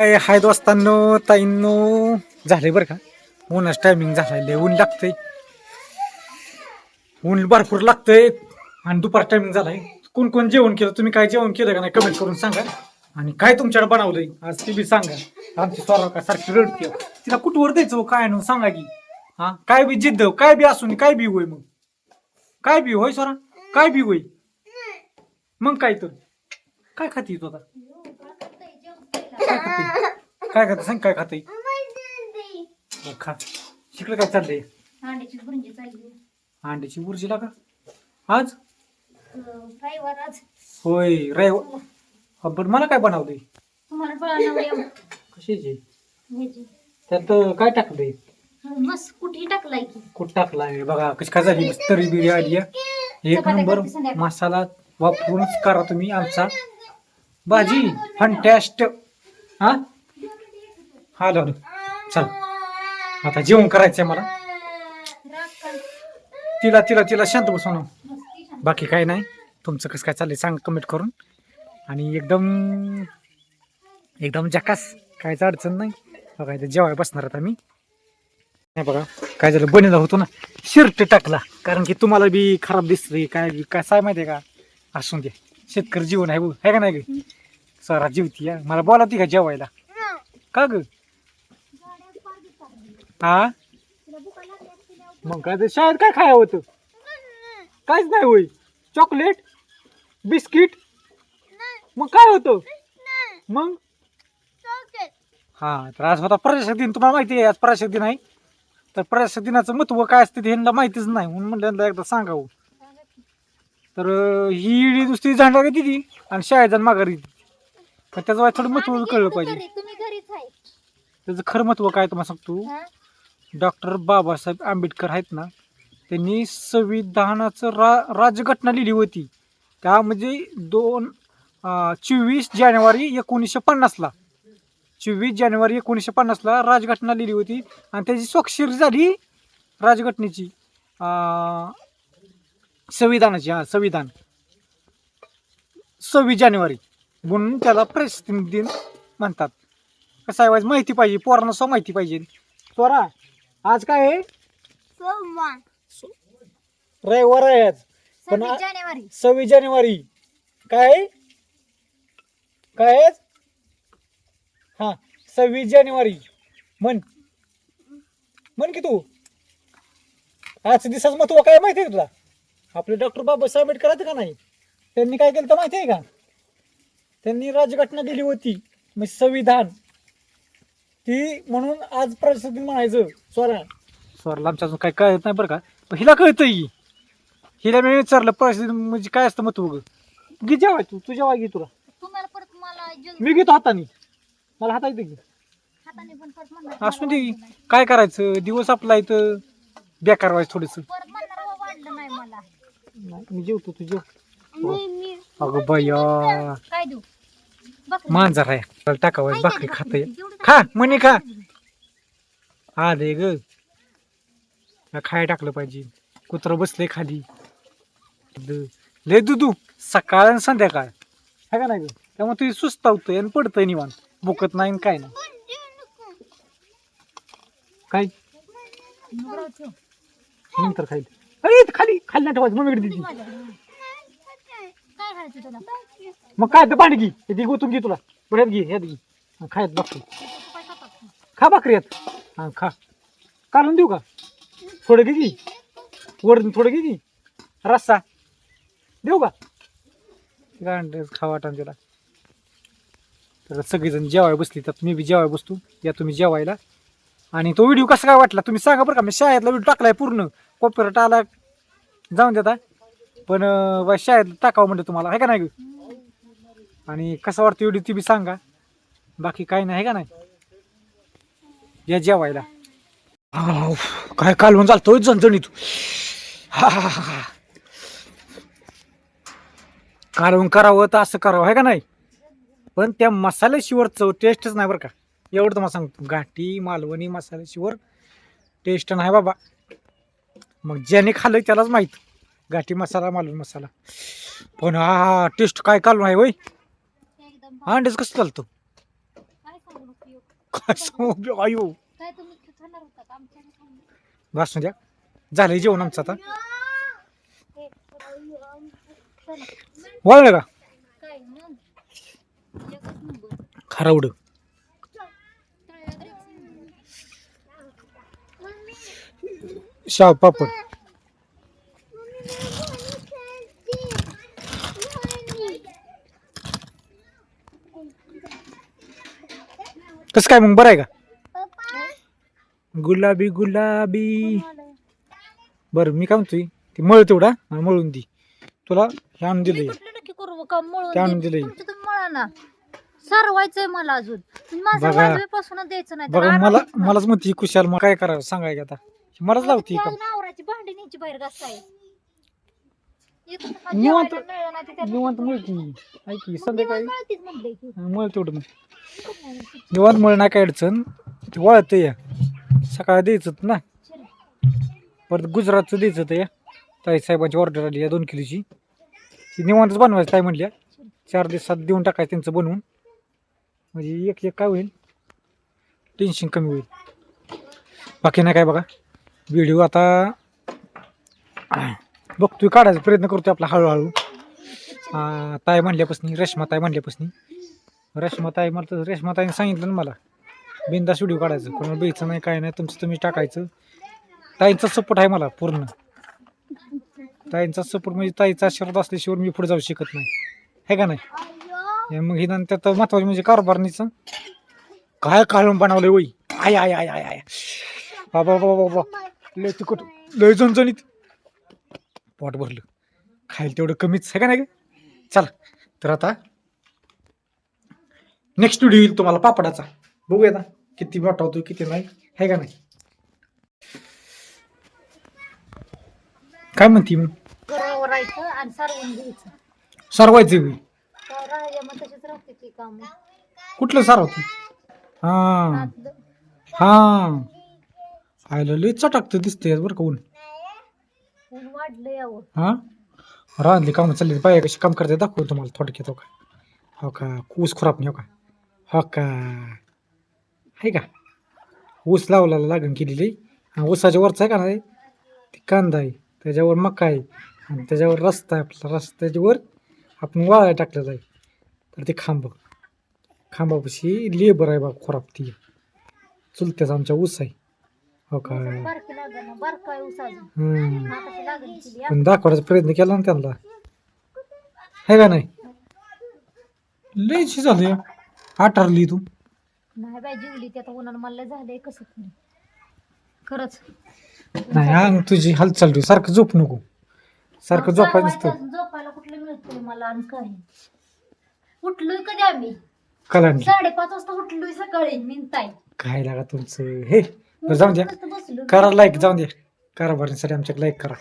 काय हाय दोस्तांनो ताईंनो. झाले बरं का? ऊनच टायमिंग झालाय लय ऊन लागतंय. ऊन भरपूर लागतंय आणि दुपार टायमिंग झालाय. कोण कोण जेवण केलं तुम्ही काय जेवण केलं का नाही कमेंट करून सांगा. आणि काय तुमच्याकडे बनवलंय आज ती बी सांगा. आमची स्वरा का सारखी रडते. तिला कुठवर द्यायचं हो, काय आणून सांगा की? हा? काय बी जिद्द काय बी असून काय बी होय मग? काय बी होय स्वरा? काय बी होय? मग काय तर? काय खाती तू आता? काय खाते? काय खाते? सांग काय खाते? खा. शिकलं काय चाललंय? अंड्याची भुर्जी चालली. अंड्याची बुर्जीला का आज? होय रविवार बरं मला काय बनवलंय? तुम्हाला कशाची? ह्याची. त्यात काय टाकलंय? मस्त कुठेही टाकलाय की. कुठ टाकलाय? बघा कशी काय झाली मस्त तरी बिरी आली आहे. एक चपात्या नंबर करते संध्याकाळी. मसाला वापरूनच करा तुम्ही आमचा. भाजी फंटॅस्ट हा? हा लावलं चल. आता जेवण करायचंय मला. तिला तिला तिला शांत बसवणं बाकी काय नाही. तुमचं कसं काय चाललंय सांग कमेंट करून. आणि एकदम एकदम जकास. कायच अडचण नाही. बघा इथे जेवाय बसणार आता मी. नाही बघा काय झालं? बनेला होतो ना शर्ट टाकला. कारण की तुम्हाला बी खराब दिसतंय. काय कसं काय माहिती आहे का? असून दे. शेतकरी जीवन आहे आहे का नाही? सारा जीवती या. मला बोला ती का जेवायला? का ग? हा? मग काय ते शाळेत काय खाया होतं? काहीच नाही होई चॉकलेट बिस्किट मग काय होतं? मग? हा तर आज होता प्रजासक दिन. तुम्हाला माहिती आहे आज प्रजासक दिन आहे. तर प्रजासक दिनाचं महत्त्व काय असते ते ह्यांना माहितीच नाही. म्हणून म्हणलं एकदा सांगावं. तर ही इडी नुसती झांडा घेतली ती आणि शाळेत जाऊन माघारी पण त्याचं वाय थोडं महत्त्व कळलं पाहिजे. तुम्ही घरीच आहे. त्याचं खरं महत्त्व काय तुम्हाला सांगतो? हा? डॉक्टर बाबासाहेब आंबेडकर आहेत ना त्यांनी संविधानाचं रा राज्यघटना लिहिली होती. त्या म्हणजे दोन अं, चोवीस जानेवारी एकोणीसशे पन्नासला चोवीस जानेवारी एकोणीसशे पन्नासला राजघटना लिहिली होती आणि त्याची स्वाक्षरी झाली राजघटनेची अं, संविधानाची हा संविधान. सव्वीस जानेवारी. म्हणून त्याला प्रेस दिन म्हणतात. कसं आहे वाईज माहिती पाहिजे पोरांना सो माहिती पाहिजे. स्वरा आज काय आहे? रविवार आहे आज. पण सव्वीस जानेवारी. सव्वीस जानेवारी. काय आहे? काय आहे आज? हा सव्वीस जानेवारी. म्हण. म्हण की तू. आज दिवसाचं महत्त्व काय माहिती आहे का तुला? आपले डॉक्टर बाबासाहेब आंबेडकर आहेत का नाही? त्यांनी काय केलं तर माहिती आहे का? त्यांनी राजघटना दिली होती. म्हणजे संविधान. ती म्हणून आज दिन म्हणायचं स्वरा स्वराला आमच्या अजून काय कळत नाही बरं का. पण हिला कळतं ही हिला मी विचारलं दिन म्हणजे काय असतं महत्त्व ग घे जेवाय तू तू जेवाय घे तुला. तुम्हाला परत मला जल- मी घेतो हाताने. मला हाता येते हाताने पण परत म्हणणार असू दे. काय करायचं? दिवस आपला इथं बेकार व्हायचं थोडस. परत म्हणणार "अहो, वाढलं नाही मला. मी जेवतो तू जेव. मी मी अगं बया काय देऊ? बकरी. मांजर आहे. त्याला टाकावं खाता बकरी? जेवढं खा म्हणे खा. हा दे ग. खाय टाकलं पाहिजे. कुत्र बसले खाली. द- लय दुधू सकाळ आणि संध्याकाळ. है का नाही ग? त्यामुळे तुझी सुस्तावतंय आणि पडतंय निवांत. भुकत नाही आणि काय नाही. काय. नंतर खाईल. अरे इथं खाली. खाली नाही ठेवायचं. मम्मीकडे दिली माझ्याकडे. काय खायचं तुला मग काय तर पाणी घे. हे ती गोतून घे तुला. बऱ्यात घे यात घे. हा, खायत भाकरी खा भाकरी यात हा खा. काढून देऊ का? थोडं घे की. वर थोडं घे की. रस्सा. देऊ का? गांड खावा त्याला. तर सगळेजण जेवायला बसली तर मी बी जेवायला बसतो. या तुम्ही जेवायला. आणि तो व्हिडिओ कसा काय वाटला तुम्ही सांगा बरं का. मी शाळेतला व्हिडिओ टाकलाय पूर्ण. कॉपीराइट आला. जाऊन देता. पण अं, शाळेत टाकावं म्हणलं तुम्हाला. आहे का नाही? आणि कसा वाटतं एवढी ती बी सांगा. बाकी काही नाही आहे का नाही? या जेवायला. आव, काय कालवून चालतोय झणझणीत? हा हा हा हा. कालवून करावं तर असं करावं आहे का नाही? पण त्या मसाल्याशिवर चव टेस्टच नाही बरं का. एवढं तुम्हाला सांगतो घाटी मालवणी मसाल्याशिवर टेस्ट नाही बाबा. मग ज्याने खाल्लं त्यालाच माहीत. घाटी मसाला मालवणी मसाला. पण हा टेस्ट काय कालवून आहे वय? अंडेच कसं चालतं? काय सांगू आयो. बसून द्या झालंय जेवण आमचं आता. हे. वळलं का? खारावड शाव पापड. कसं काय मग? बरं आहे का? गुलाबी गुलाबी. बरं मी काय म्हणतोय? ती मळ तेवढा मला मळून दी. तुला हे आणून मी दिलंय कुठलं नक्की करू का? मळून ते आणून. दिलंय. तुमचं तुम्ही मळा ना. सरवायचंय मला अजून. माझं बघा. वाजवेपासून द्यायचं नाही तर बघा मला. मलाच म्हणते कुशाल मग काय करावं? सांगाय का आता. मलाच लावती का भांडी न्यायची बाहेर घासाय निवांत- निवांत मळ की ऐक की. संध्याकाळी तेवढं मग निवांत मळ नाही काय अडचण. ते वळत या. सकाळी द्यायचं ना. परत गुजरातचं द्यायचं तर या. ताई साहेबांची ऑर्डर आली या दोन किलोची. ती निवांतच बनवायचं ताई म्हणल्या. चार दिवसात देऊन टाकायचं त्यांचं बनवून. म्हणजे एक एक काय होईल? टेन्शन कमी होईल. बाकी नाही काय बघा. व्हिडिओ आता बघतोय काढायचा प्रयत्न करतोय आपला हळूहळू. ताई म्हणल्यापासून रेश्मा ताई म्हणल्यापासून. रेश्मा ताई मला तर रेश्मा ताईने सांगितलं ना मला बिंदास व्हिडिओ काढायचं. कोणाला बेचं नाही काय नाही तुमचं तुम्ही टाकायचं. ताईंचा सपोर्ट आहे मला पूर्ण. ताईंचा सपोर्ट म्हणजे ताईचा आशीर्वाद असल्याशिवाय मी पुढे जाऊ शकत नाही. हे का नाही? मग हे नंतर तर महत्वाचं म्हणजे कारभारणीचं. काय काढून बनवलं वय आय आय आय आय आय. बाबा बाबा बाबा. लय तिकट लय जणजणीत पोट भरलं. खायला तेवढं कमीच आहे का नाही? चला तर आता नेक्स्ट व्हिडिओ येईल तुम्हाला पापडाचा. बघूया आता किती मोठा होतो किती नाही आहे का नाही? काय म्हणते मग घरावर राहायचं आणि सारवून घ्यायचं. सरवायचे मग राहते ती काम. कुठलं सारवते? हा. हा. आयला लय चटाकतं दिसतंय बरं का ऊन. वाढलं यावं हा? राहली कामं चालली बाया कशी काम करते दाखवू तुम्हाला थोडक्यात हो का? हो का? ऊस खुरापणी हो का? हो का? आहे का? ऊस लावला लागण केलेली. ऊसाच्या वरचा आहे का नाही? ते कांदा आहे. त्याच्यावर मका आहे. आणि त्याच्यावर रस्ता आहे आपला. रस्त्याच्यावर आपण वाळा टाकलेला आहे तर ते खांब. खांबापाशी लेबर आहे बा खुरापती. चुलत्याचा आमच्या ऊस आहे. हो का? बारकी लागण ना बारका आहे ऊस अजून. हम्म. आता लागण केली पण दाखवायचा प्रयत्न केला ना त्यांना. आहे का नाही? लयची झाली आठारली तू. नाही बाय जीवली ते आता उन्हानं मला लय झालंय कसं तरी. खरंच. नाही अंग तुझी हालचाल ठेव. सारखं झोप नको. सारखं झोपायचं नसतं. झोपायचं- झोपायला कुठलं मिळतंय मला आणि उठलोय कधी आम्ही? साडेपाच वाजता उठलोय सकाळी मिनताय काय लागा तुमचं? हे. बरं जाऊन द्या करा लाईक जाऊन द्या करा बरं आमच्याकडे लाईक करा.